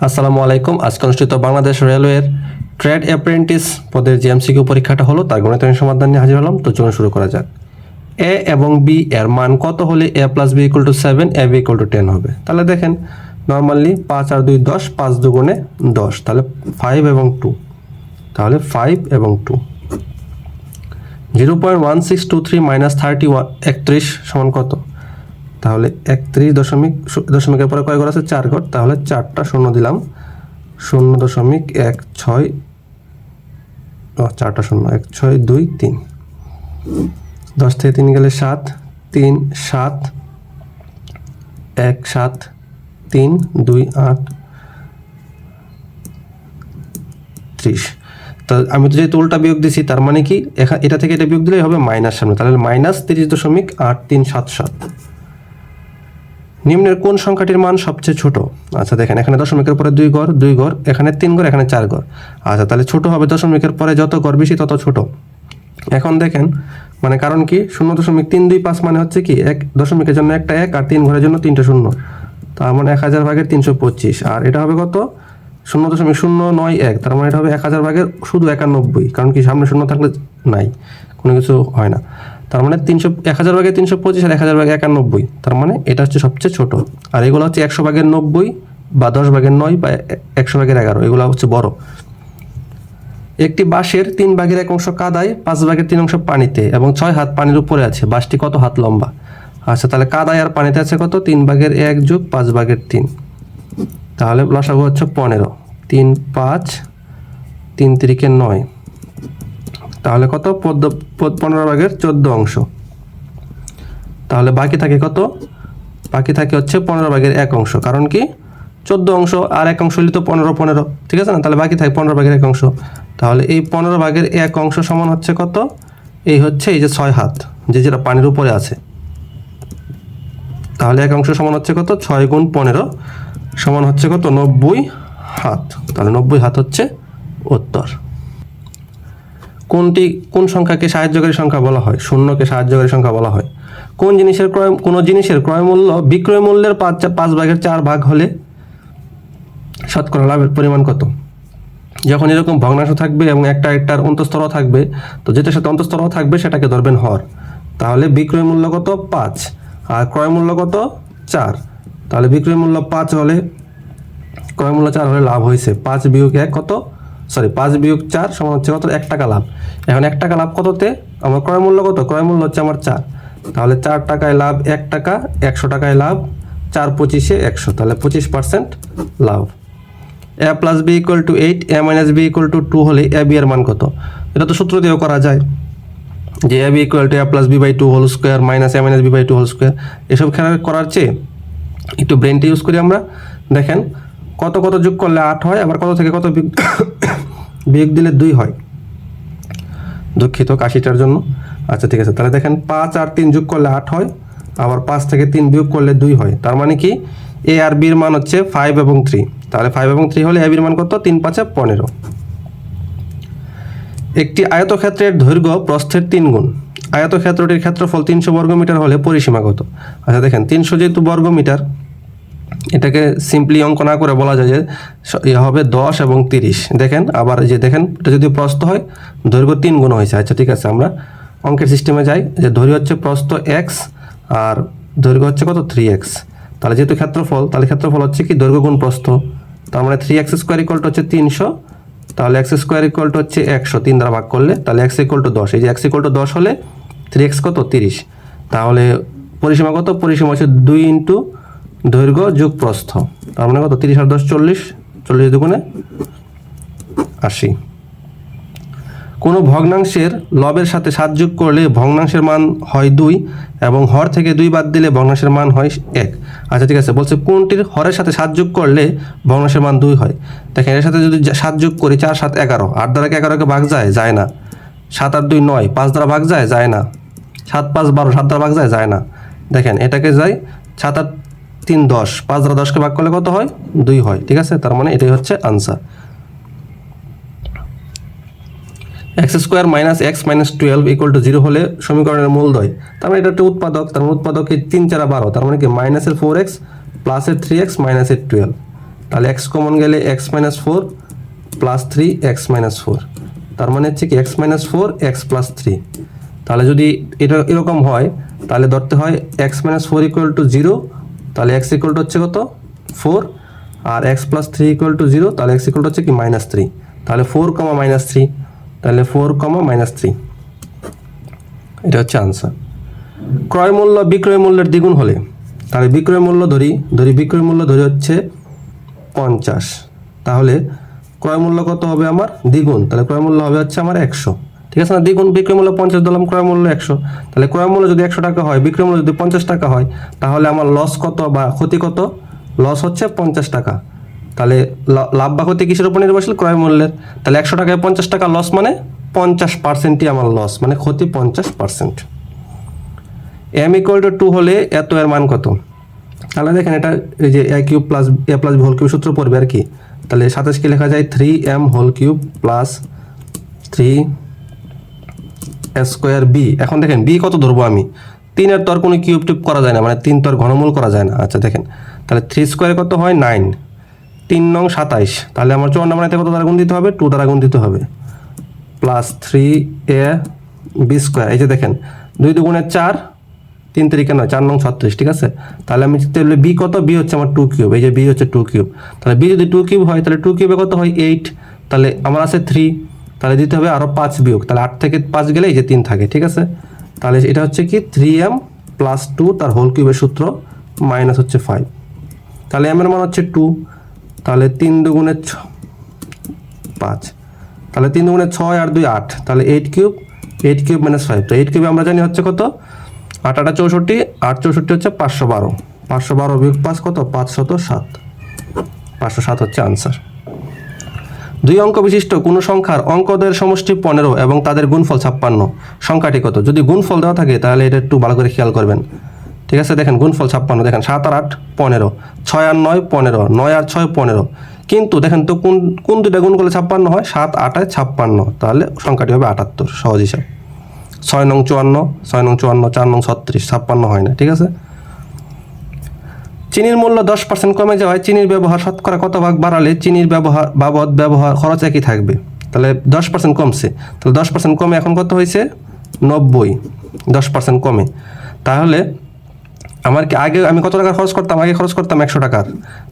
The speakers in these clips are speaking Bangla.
আসসালামু আলাইকুম। আজকে অনুষ্ঠিত বাংলাদেশ রেলওয়ের ট্রেড অ্যাপ্রেন্টিস পদের যে পরীক্ষাটা হলো, তার গণিত সমাধান নিয়ে হাজির হলাম। তো চলুন শুরু করা যাক। এ এবং বি এর মান কত হলে A plus B equal to seven A B equal to ten হবে? তাহলে দেখেন নর্মালি পাঁচ আর দুই দশ, পাঁচ দুগুণে দশ। তাহলে ফাইভ এবং টু তাহলে ফাইভ এবং two zero point one six two three minus thirty one একত্রিশ সমান কত? তাহলে একত্রিশ দশমিক দশমিকের পরে কয় ঘর আছে? চার ঘর। তাহলে চারটা শূন্য দিলাম। শূন্য দশমিক এক ছয় চারটা শূন্য। এক ছয়, দুই, তিন। দশ থেকে তিন গেলে সাত। তিন, সাত। এক, সাত। তিন, দুই, আট। ত্রিশ। তো আমি তো যেহেতু উল্টা বিয়োগ দিছি, তার মানে কি এটা থেকে এটা বিয়োগ দিলেই হবে মাইনাস সামনে। তাহলে মাইনাস তিরিশ দশমিক আট তিন সাত সাত। নিম্নের কোন সংখ্যাটির মান সবচেয়ে ছোট? আচ্ছা দেখেন, এখানে দশমিকের পরে দুই ঘর দুই ঘর এখানে তিন ঘর এখানে চার ঘর আচ্ছা তাহলে ছোট হবে দশমিকের পরে যত ঘর বেশি তত ছোট। এখন দেখেন মানে কারণ কি? শূন্য দশমিক তিন দুই পাঁচ মানে হচ্ছে কি, এক দশমিকের জন্য একটা এক আর তিন ঘরের জন্য তিনটা শূন্য। তার মানে এক হাজার ভাগের তিনশো পঁচিশ। আর এটা হবে কত? শূন্য দশমিক শূন্য নয় এক। তার মানে এটা হবে এক হাজার ভাগের শুধু একানব্বই। কারণ কি, সামনে শূন্য থাকলে নাই। কোনো কিছু হয় না। তার মানে তিনশো, এক হাজার ভাগে তিনশো পঁচিশ আর এক হাজার ভাগে একানব্বই। তার মানে এটা হচ্ছে সবচেয়ে ছোট। আর এগুলো হচ্ছে একশো ভাগের নব্বই বা দশ ভাগের নয় বা একশো ভাগের এগারো। এগুলো হচ্ছে বড়। একটি বাঁশের তিন ভাগের এক অংশ কাদায়, পাঁচ ভাগের তিন অংশ পানিতে এবং ছয় হাত পানির উপরে আছে। বাঁশটি কত হাত লম্বা? আচ্ছা তাহলে কাদায় আর পানিতে আছে কত? তিন ভাগের এক যোগ পাঁচ ভাগের তিন। তাহলে লসাগু হচ্ছে পনেরো। তিন পাঁচ, তিন তিরিকে নয়। তাহলে কত? পদ্ম পনেরো ভাগের চোদ্দ অংশ। তাহলে বাকি থাকে কত? বাকি থাকে হচ্ছে পনেরো ভাগের এক অংশ। কারণ কি? চোদ্দ অংশ আর এক অংশ হলে তো পনেরো পনেরো। ঠিক আছে না? তাহলে বাকি থাকে পনেরো ভাগের এক অংশ। তাহলে এই পনেরো ভাগের এক অংশ সমান হচ্ছে কত? এই হচ্ছে এই যে ছয় হাত, যে যেটা পানির উপরে আছে। তাহলে এক অংশ সমান হচ্ছে কত? ছয় গুণ পনেরো সমান হচ্ছে কত? নব্বই হাত। তাহলে নব্বই হাত হচ্ছে উত্তর। কোনটি, কোন সংখ্যাকে সাহায্যকারী সংখ্যা বলা হয়? শূন্যকে সাহায্যকারী সংখ্যা বলা হয়। কোন জিনিসের ক্রয়, কোনো জিনিসের ক্রয় মূল্য বিক্রয় মূল্যের পাঁচ পাঁচ ভাগের চার ভাগ হলে শতকরা লাভের পরিমাণ কত? যখন এরকম ভগ্নাংশ থাকবে এবং একটা একটার অন্তঃস্তর থাকবে, তো যেটার সাথে অন্তঃস্তর থাকবে সেটাকে ধরবেন হর। তাহলে বিক্রয় মূল্য কত? পাঁচ। আর ক্রয় মূল্য কত? চার। তাহলে বিক্রয় মূল্য পাঁচ হলে, ক্রয় মূল্য চার হলে লাভ হয়েছে। পাঁচ বিয়োগ এক কত? সরি, পাঁচ বিয়োগ চার সমান হচ্ছে কত? এক টাকা লাভ। এখন এক টাকা লাভ কততে? আমার ক্রয় মূল্য কত? ক্রয় মূল্য হচ্ছে আমার চার। তাহলে চার টাকায় লাভ এক টাকা, একশো টাকায় লাভ চার পঁচিশে একশো। তাহলে পঁচিশ percent love. A plus B equal to eight A minus B equal to two হলে এ বি এর মান কত? এটা তো সূত্র দিয়েও করা যায় যে A B equal to A plus B by two whole square minus A minus B by two whole square এসব খেলা করার চেয়ে একটু ব্রেনটা ইউজ করি আমরা। দেখেন, কত কত যোগ করলে আট হয়, আবার কত থেকে কত বিয়োগ দিলে দুই হয়। দুঃখিত কাশিটার জন্য। আচ্ছা ঠিক আছে, তাহলে দেখেন পাঁচ আর তিন যোগ করলে আট হয়, আবার পাঁচ থেকে তিন বিয়োগ করলে দুই হয়। তার মানে কি? এ আর বির মান হচ্ছে ফাইভ এবং থ্রি তাহলে ফাইভ এবং থ্রি হলে এ বির মান কত? তিন, পাঁচে পনেরো। একটি আয়তক্ষেত্রের দৈর্ঘ্য প্রস্থের তিন গুণ। আয়তক্ষেত্রটির ক্ষেত্রফল তিনশো বর্গমিটার হলে পরিসীমা কত? আচ্ছা দেখেন, তিনশো যেহেতু বর্গমিটার এটাকে সিম্পলি অঙ্ক না করে বলা যায় যে ইয়ে হবে দশ এবং তিরিশ। দেখেন, আবার যে দেখেন, এটা যদি প্রস্থ হয়, দৈর্ঘ্য তিন গুণ হয়েছে। আচ্ছা ঠিক আছে, আমরা অঙ্কের সিস্টেমে যাই। যে দৈর্ঘ্য হচ্ছে প্রস্থ এক্স আর দৈর্ঘ্য হচ্ছে কত? থ্রি এক্স তাহলে যেহেতু ক্ষেত্রফল, তাহলে ক্ষেত্রফল হচ্ছে কি? দৈর্ঘ্য গুণ প্রস্থ। তার মানে থ্রি এক্স স্কোয়ার ইকুয়াল হচ্ছে তিনশো। তাহলে এক্স স্কোয়ার ইকুয়াল টু হচ্ছে একশো। তিন দ্বারা ভাগ করলে তাহলে এক্স ইকুয়াল টু দশ। এই যে এক্স ইকুয়াল টু দশ হলে থ্রি এক্স কত? তিরিশ। তাহলে পরিসীমা কত? পরিসীমা হচ্ছে দুই ইন্টু দৈর্ঘ্য যোগ প্রস্থ তার মানে কত? তিরিশ আর দশ চল্লিশ চল্লিশ দুগুণে আশি। কোনো ভগ্নাংশের লবের সাথে সাত যোগ করলে ভগ্নাংশের মান হয় দুই এবং হর থেকে দুই বাদ দিলে ভগ্নাংশের মান হয় এক। আচ্ছা ঠিক আছে। বলছে কোনটির হরের সাথে সাত যোগ করলে ভগ্নাংশের মান দুই হয়? দেখেন, এর সাথে যদি সাত যোগ করি, চার, সাত, এগারো। আট দ্বারা কি এগারোকে ভাগ যায়? যায় না। সাত, আট, দুই, নয়। পাঁচ দ্বারা ভাগ যায়? যায় না। সাত, পাঁচ, বারো। সাত দ্বারা ভাগ যায়? যায় না। দেখেন, এটাকে যায় সাত, আট তিন দশ, পাঁচ দ্বারা দশকে ভাগ করলে কত হয়? দুই হয়, ঠিক আছে? তার মানে এটাই হচ্ছে answer x square minus x minus twelve equal to zero হলে সমীকরণের মূলদয় তার মানে এটা একটা উৎপাদক, তার মানে উৎপাদকে তিন চারা বারো, তার মানে কি মাইনাসের ফোর এক্স প্লাসের থ্রি এক্স মাইনাসের টুয়েলভ তাহলে এক্স কমন গেলে x minus four plus three x minus four তার মানে হচ্ছে কি x minus four x plus three তাহলে যদি এটা এরকম হয়, তাহলে ধরতে হয় x minus four equal to zero তাহলে এক্স ইকুয়াল টু হচ্ছে কত? Four R x plus three equal to zero তাহলে এক্স ইকুয়াল টু হচ্ছে কি? মাইনাস থ্রি তাহলে ফোর কমা মাইনাস থ্রি তাহলে ফোর কমা মাইনাস থ্রি এটা হচ্ছে আনসার ক্রয় মূল্য, বিক্রয় মূল্যের দ্বিগুণ হলে, তাহলে বিক্রয় মূল্য ধরি ধরি বিক্রয় মূল্য ধরি হচ্ছে পঞ্চাশ। তাহলে ক্রয় মূল্য কত হবে আমার? দ্বিগুণ। তাহলে ক্রয় মূল্য হবে হচ্ছে আমার একশো। ঠিক আছে না? দ্বিগুণ বিক্রয় মূল্য পঞ্চাশ দিলাম, ক্রয় মূল্য একশো। তাহলে ক্রয় মূল্য যদি একশো টাকা হয়, বিক্রয় মূল্য যদি পঞ্চাশ টাকা হয়, তাহলে আমার লস কত বা ক্ষতি কত? লস হচ্ছে পঞ্চাশ টাকা। তাহলে লাভ বা ক্ষতি কিসের উপর নির্ভরশীল? ক্রয় মূল্যের। তাহলে একশো টাকায় পঞ্চাশ টাকা লস মানে পঞ্চাশ পার্সেন্টই আমার লস মানে ক্ষতি পঞ্চাশ percent m equal to two হলে এত এর মান কত? তাহলে দেখেন এটা এই যে A cube plus A plus B whole cube সূত্র পড়বে আর কি। তাহলে সাতাশকে লেখা যায়? Three M whole cube plus three square B. এখন দেখেন, বি কত ধরবো আমি? তিনের তো আর কোনো কিউব টিউব করা যায় না মানে তিন তো আর ঘনমূল করা যায় না। আচ্ছা দেখেন, তাহলে থ্রি স্কোয়ার কত হয়? নাইন। তিন নং সাতাইশ। তাহলে আমার চুয়ান্ন বানাইতে কত দ্বারা গুণ দিতে হবে? টু দ্বারা গুণ দিতে হবে। Plus three A B square. এই যে দেখেন, দুই দুগুণের চার, তিন তারিখে নয়, চার নং ছত্রিশ, ঠিক আছে? তাহলে আমি তাহলে বি কত? বি হচ্ছে আমার টু কিউব। এই যে বি হচ্ছে টু কিউব। তাহলে বি যদি টু কিউব হয়, তাহলে টু কিউবে কত হয়? এইট। তাহলে আমার আছে থ্রি। তাহলে দিতে হবে আরও পাঁচ বিয়োগ। তাহলে আট থেকে পাঁচ গেলে এই যে তিন থাকে, ঠিক আছে? তাহলে এটা হচ্ছে কি? থ্রি এম প্লাস টু তার হোল কিউবের সূত্র মাইনাস হচ্ছে ফাইভ তাহলে এমের মান হচ্ছে টু তাহলে তিন দুগুণের ছ, পাঁচ। তাহলে তিন দুগুণে ছয় আর দুই আট। তাহলে eight cube eight cube minus five তো এইট কিউবে আমরা জানি হচ্ছে কত? আট, আটা চৌষট্টি, আট, চৌষট্টি হচ্ছে পাঁচশো বারো। পাঁচশো বারো বিয়োগ পাঁচ কত? পাঁচশত সাত। পাঁচশো সাত হচ্ছে আনসার দুই অঙ্ক বিশিষ্ট, কোনো সংখ্যার অঙ্কদের সমষ্টি পনেরো এবং তাদের গুণফল ছাপ্পান্ন। সংখ্যাটি কত? যদি গুণফল দেওয়া থাকে, তাহলে এটা একটু ভালো করে খেয়াল করবেন। ঠিক আছে, দেখেন গুণফল ছাপ্পান্ন, দেখেন সাত আর আট পনেরো, ছয় আর নয় পনেরো, নয় আর ছয় পনেরো। কিন্তু দেখেন তো কোন কোন দুইটা গুণ করলে ছাপ্পান্ন হয়? সাত আটায় ছাপ্পান্ন। তাহলে সংখ্যাটি হবে আটাত্তর, সহজ হিসাব। ছয় নং চুয়ান্ন, ছয় নং চুয়ান্ন, চার নং ছত্রিশ, ছাপ্পান্ন হয় না, ঠিক আছে? চিনির মূল্য দশ পার্সেন্ট কমে যাওয়ায় চিনির ব্যবহার শতকরা কত ভাগ বাড়ালে চিনির ব্যবহার বাবদ ব্যবহার খরচ একই থাকবে? তাহলে দশ পার্সেন্ট কমছে। তাহলে দশ পার্সেন্ট কমে এখন কত হয়েছে? নব্বই। দশ পার্সেন্ট কমে। তাহলে আমার কি আগে আমি কত টাকা খরচ করতাম? আগে খরচ করতাম একশো টাকার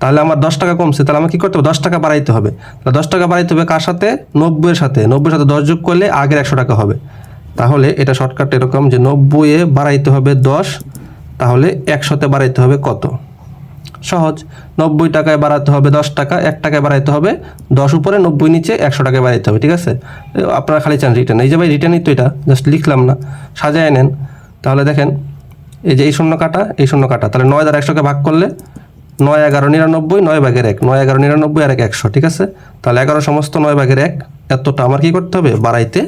তাহলে আমার দশ টাকা কমছে। তাহলে আমার কী করতে হবে? দশ টাকা বাড়াইতে হবে। তাহলে দশ টাকা বাড়াইতে হবে কার সাথে? নব্বইয়ের সাথে। নব্বইয়ের সাথে দশ যোগ করলে আগের একশো টাকা হবে। তাহলে এটা শর্টকাট এরকম যে নব্বইয়ে বাড়াইতে হবে দশ, তাহলে একশোতে বাড়াইতে হবে কত? সহজ। নব্বই টাকায় বাড়াতে হবে দশ টাকা, এক টাকায় বাড়াইতে হবে দশ, উপরে নব্বই, নিচে একশো টাকায় বাড়াইতে হবে, ঠিক আছে? আপনারা খালি চান রিটার্ন এই যে ভাই রিটার্নই তো এটা জাস্ট লিখলাম না। সাজায় নেন। তাহলে দেখেন, এই যে এই শূন্য কাটা, এই শূন্য কাটা। তাহলে নয় দ্বারা একশোকে ভাগ করলে নয় এগারো নিরানব্বই, নয় ভাগের এক। নয় এগারো নিরানব্বই আর এক একশো, ঠিক আছে? তাহলে এগারো সমস্ত নয় ভাগের এক, এতটা আমার কি করতে হবে? বাড়াইতে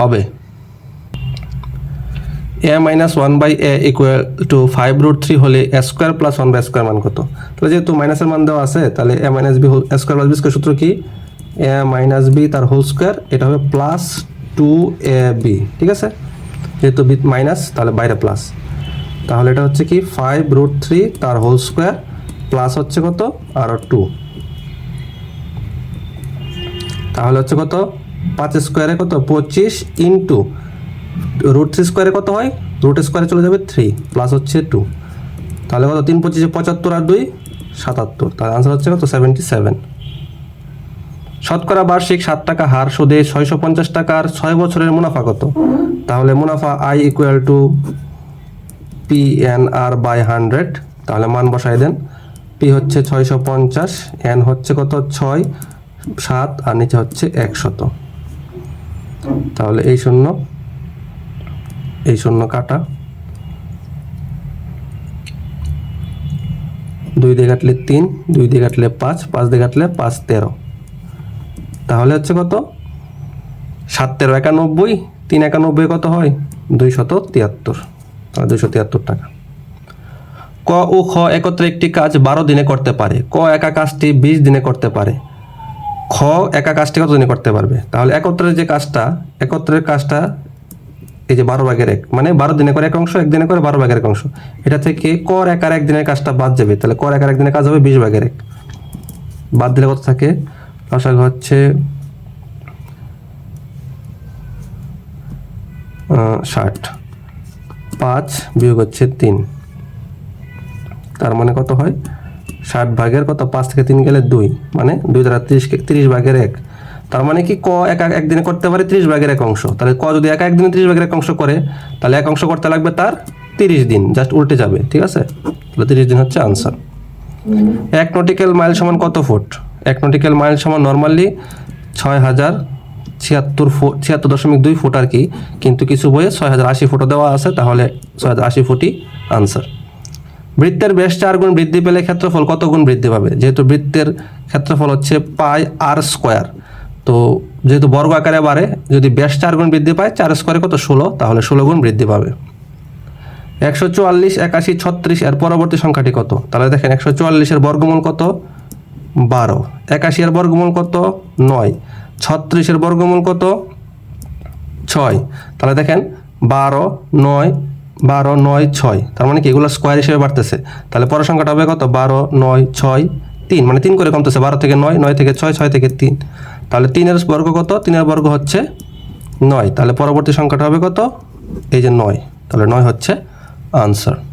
হবে। A minus one by A equal to five root three হলে A square plus one by square মান কত? তাহলে যেহেতু মাইনাসের মান দেওয়া আছে, তাহলে A minus B whole square plus B square সূত্র কি? এ মাইনাস বি তার হোল স্কোয়ার এটা হবে প্লাস টু এ বি ঠিক আছে? যেহেতু বি মাইনাস তাহলে বাইরে প্লাস তাহলে এটা হচ্ছে কি? ফাইভ রুট থ্রি তার হোল স্কোয়ার প্লাস হচ্ছে কত? আর টু তাহলে হচ্ছে কত? পাঁচ স্কোয়ারে কত? পঁচিশ ইন্টু রুট থ্রি স্কোয়ারে কত হয়? রুট স্কোয়ারে চলে যাবে থ্রি প্লাস হচ্ছে টু তাহলে কত? তিন পঁচিশে পঁচাত্তর আর দুই, সাতাত্তর। তাহলে আনসার হচ্ছে কত? সেভেন্টি সেভেন শতকরা বার্ষিক সাত টাকা হার সুদে ছয়শো পঞ্চাশ টাকার ছয় বছরের মুনাফা কত? তাহলে মুনাফা I equal to P N R by hundred তাহলে মান বসাই দেন। পি হচ্ছে ছয়শো পঞ্চাশ এন হচ্ছে কত? ছয়, সাত, আর নিচে হচ্ছে একশত তাহলে এই শূন্য। এই শূন্য কাটা। দুই দিয়ে কাটলে তিন, দুই দিয়ে কাটলে পাঁচ পাঁচ দিয়ে কাটলে পাঁচ তেরো। তাহলে হচ্ছে কত? সাত তেরো একানব্বই, তিন একানব্বই কত হয়? দুইশত তিয়াত্তর। দুইশো তিয়াত্তর টাকা। ক ও খ একত্রে একটি কাজ বারো দিনে করতে পারে। ক একা কাজটি বিশ দিনে করতে পারে। খ একা কাজটি কত দিনে করতে পারবে? তাহলে একত্রের যে কাজটা, একত্রের কাজটা এই যে বারো ভাগের এক মানে বারো দিনে করে এক অংশ, একদিনে করে বারো ভাগের এক অংশ। এটা থেকে কর একার একদিনের কাজটা বাদ যাবে। তাহলে কর একার একদিনের কাজ হবে বিশ ভাগের এক। বাদ দিলে কত থাকে? লসাগু হচ্ছে ষাট। পাঁচ বিয়োগ হচ্ছে তিন। তার মানে কত হয়? ষাট ভাগের কত? পাঁচ থেকে তিন গেলে দুই। মানে দুই দ্বারা তিরিশ তিরিশ ভাগের এক। তার মানে কি ক এক এক- একদিনে করতে পারে ত্রিশ ভাগের এক অংশ। তাহলে ক যদি একা একদিনে তিরিশ ভাগের এক অংশ করে, তাহলে এক অংশ করতে লাগবে তার তিরিশ দিন জাস্ট উল্টে যাবে, ঠিক আছে? তাহলে তিরিশ দিন হচ্ছে আনসার এক নটিক্যাল মাইল সমান কত ফুট? এক নটিক্যাল মাইল সমান নর্মালি ছয় হাজার ছিয়াত্তর ফুট ছিয়াত্তর দশমিক দুই ফুট আর কি, কিন্তু কিছু বইয়ে ছয় হাজার আশি ফুটও দেওয়া আছে, তাহলে ছয় হাজার আশি ফুটই আনসার বৃত্তের বেশ চার গুণ বৃদ্ধি পেলে ক্ষেত্রফল কত গুণ বৃদ্ধি পাবে? যেহেতু বৃত্তের ক্ষেত্রফল হচ্ছে পাই আর স্কোয়ার। তো যেহেতু বর্গ আকারে বাড়ে, যদি বেশ চার গুণ বৃদ্ধি পায়, চার স্কোয়ারে কত? ষোলো। তাহলে ষোলো গুণ বৃদ্ধি পাবে। একশো চুয়াল্লিশ, একাশি, ছত্রিশ, এর পরবর্তী সংখ্যাটি কত? তাহলে দেখেন, একশো চুয়াল্লিশের বর্গমূল কত? বারো। একাশি এর বর্গমূল কত? নয়। ছত্রিশের বর্গমূল কত? ছয়। তাহলে দেখেন, বারো, নয় বারো, নয়, ছয়। তার মানে কি? এগুলো স্কোয়ার হিসেবে বাড়তেছে। তাহলে পরের সংখ্যাটা হবে কত? বারো, নয়, ছয়, তিন। মানে তিন করে কমতেছে। বারো থেকে নয় নয় থেকে ছয় ছয় থেকে তিন। তাহলে তিনের বর্গ কত? তিনের বর্গ হচ্ছে নয়। তাহলে পরবর্তী সংখ্যাটা হবে কত? এই যে নয়। তাহলে নয় হচ্ছে আনসার